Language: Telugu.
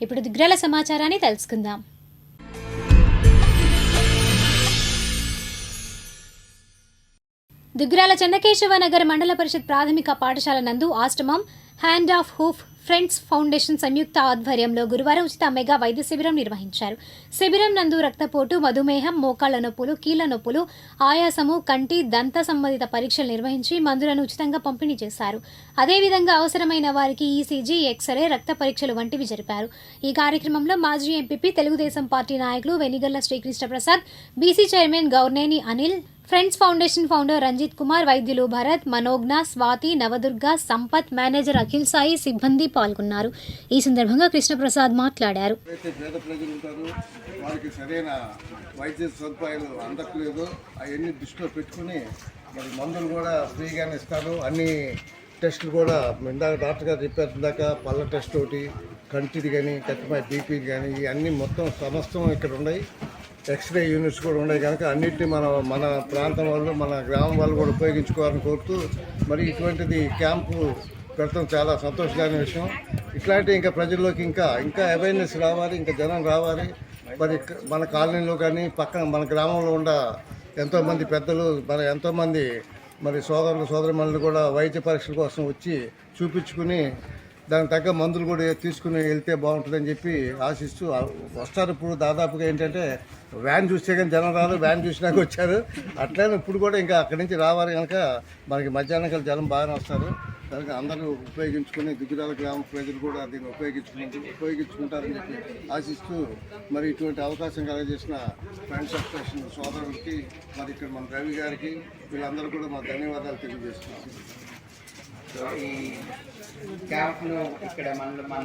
ఇప్పుడు దిగ్రాల సమాచారాన్ని తెలుసుకుందాం. దుగ్రాల చెన్నకేశవ నగర్ మండల పరిషత్ ప్రాథమిక పాఠశాల నందు ఆశ్రమం hand of hope friends foundation సంయుక్త ఆధ్వర్యంలో గురువారం ఉచిత మెగా వైద్య శిబిరం నిర్వహించారు. శిబిరం నందు రక్తపోటు మధుమేహం మోకాళ్ళ నొప్పులు కీళ్ళ నొప్పులు ఆయాసము కంటి దంత సంబంధిత పరీక్షలు నిర్వహించి మందులను ఉచితంగా పంపిణీ చేశారు. అదేవిధంగా అవసరమైన వారికి ఈసీజీ ఎక్స్రే రక్త పరీక్షలు వంటివి జరిపారు. ఈ కార్యక్రమంలో మాజీ ఎంపీపీ తెలుగుదేశం పార్టీ నాయకులు Venigalla Srikrishna Prasad BC chairman Gourneni Anil friends foundation founder Ranjith Kumar వైద్యులు భరత్ మనోజ్ఞ స్వాతి నవదుర్గ సంపత్ మేనేజర్ అఖిల్ సాయి సిబ్బంది పాల్గొన్నారు. ఈ సందర్భంగా కృష్ణప్రసాద్ మాట్లాడారు. ఎవరైతే వారికి సరైన వైద్య సదుపాయాలు అందట్లేదు. అవన్నీ దృష్టిలో పెట్టుకుని మరి మందులు కూడా ఫ్రీగానే ఇస్తారు. అన్ని టెస్టులు కూడా ఇందాక డాక్టర్ గారు చెప్పారు ఇందాక పళ్ళ టెస్ట్ ఒకటి కంటిది కానీ కట్టిమై బీపీ కానీ ఇవన్నీ మొత్తం సమస్తం ఇక్కడ ఉన్నాయి. ఎక్స్రే యూనిట్స్ కూడా ఉన్నాయి కనుక అన్నింటినీ మన మన ప్రాంతం వాళ్ళు మన గ్రామం వాళ్ళు కూడా ఉపయోగించుకోవాలని కోరుతూ మరి ఇటువంటిది క్యాంపు పెడతాం. చాలా సంతోషకరమైన విషయం. ఇట్లాంటి ఇంకా ప్రజల్లోకి ఇంకా ఇంకా అవేర్నెస్ రావాలి ఇంకా జనం రావాలి. మరి మన కాలనీలో కానీ పక్కన మన గ్రామంలో ఉన్న ఎంతోమంది పెద్దలు మన ఎంతోమంది మరి సోదరులు సోదరిమణులు కూడా వైద్య పరీక్షల కోసం వచ్చి చూపించుకుని దానికి తగ్గ మందులు కూడా తీసుకుని వెళ్తే బాగుంటుందని చెప్పి ఆశిస్తూ వస్తారు ఇప్పుడు దాదాపుగా ఏంటంటే వ్యాన్ చూస్తే కానీ జనం రాదు వ్యాన్ చూసినాక వచ్చారు. అట్లనే ఇప్పుడు కూడా ఇంకా అక్కడి నుంచి రావాలి కనుక మనకి మధ్యాహ్నం కల్లా జనం బాగానే వస్తారు. కనుక అందరూ ఉపయోగించుకుని దిగురాల గ్రామ ప్రజలు కూడా దీన్ని ఉపయోగించుకుంటూ ఉపయోగించుకుంటారని చెప్పి ఆశిస్తూ మరి ఇటువంటి అవకాశం కలగజేసిన ఫ్రెండ్స్ అసోసియేషన్ సోదరులకి మరి ఇక్కడ మన రవి గారికి వీళ్ళందరూ కూడా మా ధన్యవాదాలు తెలియజేస్తున్నాం. క్యాంప్ను ఇక్కడ మన మన